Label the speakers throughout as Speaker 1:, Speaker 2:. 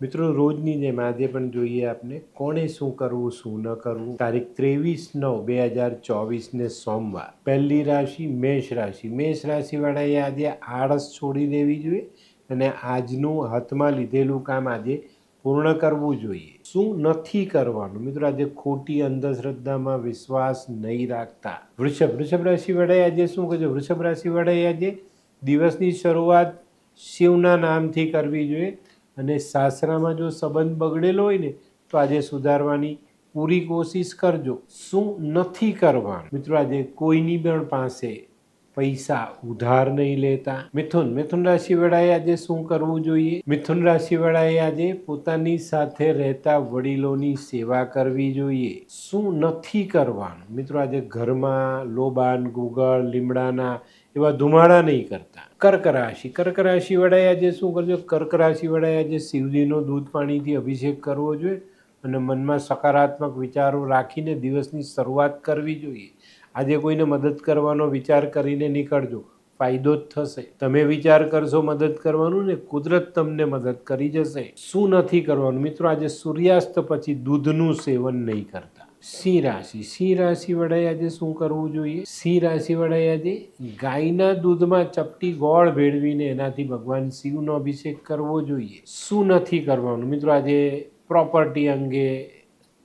Speaker 1: મિત્રો, રોજની જેમ આજે પણ જોઈએ આપને, કોણે શું કરવું, શું ન કરવું? તારીખ ત્રેવીસ નવ બે હજાર ચોવીસને સોમવાર. પહેલી રાશિ મેષ રાશિ. મેષ રાશિવાળાએ આજે આળસ છોડી દેવી જોઈએ અને આજનું હાથમાં લીધેલું કામ આજે પૂર્ણ કરવું જોઈએ. શું નથી કરવાનું? મિત્રો, આજે ખોટી અંધશ્રદ્ધામાં વિશ્વાસ નહીં રાખતા. વૃષભ. વૃષભ રાશિવાળાએ આજે શું કહેજો વૃષભ રાશિવાળાએ આજે દિવસની શરૂઆત શિવના નામથી કરવી જોઈએ. અને સાસરામાં જો સંબંધ બગડેલો હોય ને, તો આજે સુધારવાની પૂરી કોશિશ કરજો. શું નથી કરવાનું? મિત્રો, આજે કોઈની પણ પાસે પૈસા ઉધાર નહીં લેતા. મિથુન મિથુન રાશિ વાળાએ આજે શું કરવું જોઈએ? મિથુન રાશિ વાળાએ આજે પોતાની સાથે રહેતા વડીલોની સેવા કરવી જોઈએ. શું નથી કરવાનું? મિત્રો, આજે ઘરમાં લોબાન ગુગળ લીમડાના એવા ધુમાડા નહીં કરતા. કર્ક રાશિ કર્ક રાશિ વડાએ આજે શું કરજો? કર્ક રાશિ વાળાએ આજે શિવજીનો દૂધ પાણીથી અભિષેક કરવો જોઈએ અને મનમાં સકારાત્મક વિચારો રાખીને દિવસની શરૂઆત કરવી જોઈએ. આજે કોઈને મદદ કરવાનો વિચાર કરીને નીકળજો. ફાયદો જ થશે. તમે વિચાર કરશો મદદ કરવાનું ને કુદરત તમને મદદ કરી જશે. શું નથી કરવાનું? મિત્રો, આજે સૂર્યાસ્ત પછી દૂધનું સેવન નહીં કરતા. સિંહ રાશિ. સિંહ રાશિ વડાએ આજે શું કરવું જોઈએ? સિંહ રાશિ વડાએ આજે ગાયના દૂધમાં ચપટી ગોળ ભેળવીને એનાથી ભગવાન શિવનો અભિષેક કરવો જોઈએ. શું નથી કરવાનું? મિત્રો, આજે પ્રોપર્ટી અંગે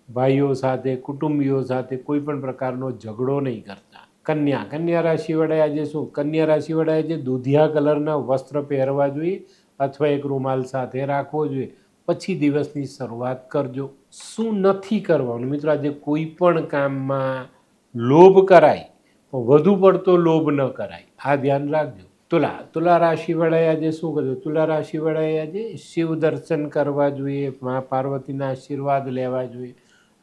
Speaker 1: ભાઈઓ સાથે, કુટુંબીઓ સાથે કોઈ પણ પ્રકારનો ઝઘડો નહીં કરતા. કન્યા. કન્યા રાશિ વડાએ આજે શું? કન્યા રાશિ વડાએ આજે દૂધિયા કલરના વસ્ત્ર પહેરવા જોઈએ અથવા એક રૂમાલ સાથે રાખવો જોઈએ. પછી દિવસની શરૂઆત કરજો. શું નથી કરવાનું? મિત્રો, આજે કોઈ પણ કામમાં લોભ કરાય, પણ વધુ પડતો લોભ ન કરાય. આ ધ્યાન રાખજો. તુલા તુલા રાશિ વડાએ આજે શું કરજો તુલા રાશિ વડાએ આજે શિવ દર્શન કરવા જોઈએ, મા પાર્વતીના આશીર્વાદ લેવા જોઈએ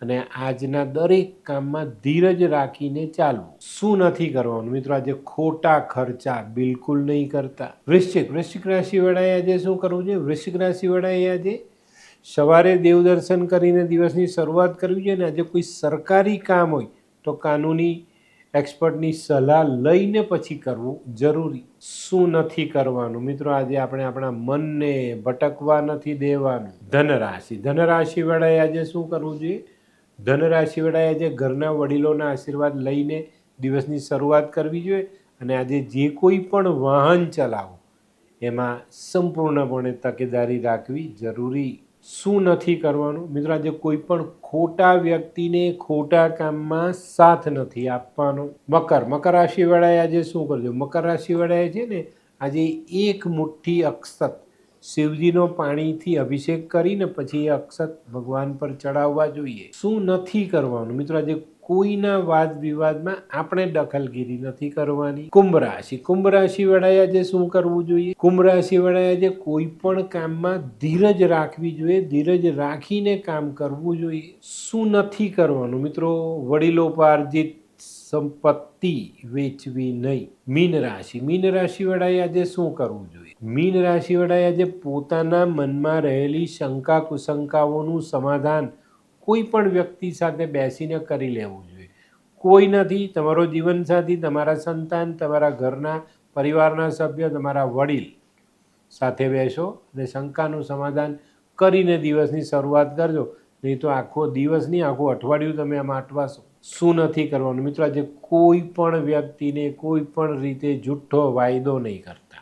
Speaker 1: અને આજના દરેક કામમાં ધીરજ રાખીને ચાલવું. શું નથી કરવાનું? મિત્રો, આજે ખોટા ખર્ચા બિલકુલ નહીં કરતા. વૃશ્ચિક વૃશ્ચિક રાશિ વડાએ આજે શું કરવું છે વૃશ્ચિક રાશિ વડાએ આજે સવારે દેવ દર્શન કરીને દિવસની શરૂઆત કરવી જોઈએ અને આજે કોઈ સરકારી કામ હોય તો કાનૂની એક્સપર્ટની સલાહ લઈને પછી કરવું જરૂરી. શું નથી કરવાનું? મિત્રો, આજે આપણે આપણા મનને ભટકવા નથી દેવાનું. ધનરાશિ. ધનરાશિ વડાએ આજે શું કરવું જોઈએ? ધનરાશિ વડાએ આજે ઘરના વડીલોના આશીર્વાદ લઈને દિવસની શરૂઆત કરવી જોઈએ અને આજે જે કોઈ પણ વાહન ચલાવો, એમાં સંપૂર્ણપણે તકેદારી રાખવી જરૂરી. શું નથી કરવાનું? મિત્રો, આજે કોઈ પણ ખોટા વ્યક્તિને ખોટા કામમાં સાથ નથી આપવાનો. મકર. મકર રાશિ વાળાએ આજે શું કરજો મકર રાશિ વાળાએ છે ને, આજે એક મુઠ્ઠી અક્ષત શિવજીનો પાણીથી અભિષેક કરીને પછી અક્ષત ભગવાન પર ચડાવવા જોઈએ. શું નથી કરવાનું? મિત્રો, આજે કોઈના વાદ વિવાદમાં આપણે દખલગીરી નથી કરવાની. કુંભ રાશિ. કુંભ રાશિ વાળાએ આજે શું કરવું જોઈએ? કુંભ રાશિ વાળાએ આજે કોઈ પણ કામમાં ધીરજ રાખવી જોઈએ. ધીરજ રાખીને કામ કરવું જોઈએ. શું નથી કરવાનું? મિત્રો, વડીલોપાર્જિત સંપત્તિ વેચવી નહીં. મીન રાશિ. મીન રાશિ વાળાએ આજે શું કરવું જોઈએ? મીન રાશિવાળાએ આજે પોતાના મનમાં રહેલી શંકા કુશંકાઓનું સમાધાન કોઈ પણ વ્યક્તિ સાથે બેસીને કરી લેવું જોઈએ. કોઈ નથી, તમારો જીવનસાથી, તમારા સંતાન, તમારા ઘરના પરિવારના સભ્ય, તમારા વડીલ સાથે બેસો અને શંકાનું સમાધાન કરીને દિવસની શરૂઆત કરજો. નહીં તો આખો દિવસ નહીં, આખું અઠવાડિયું તમે આમાં અટવાશો. શું નથી કરવાનું? મિત્રો, આજે કોઈ પણ વ્યક્તિને કોઈ પણ રીતે જુઠ્ઠો વાયદો નહીં કરતા.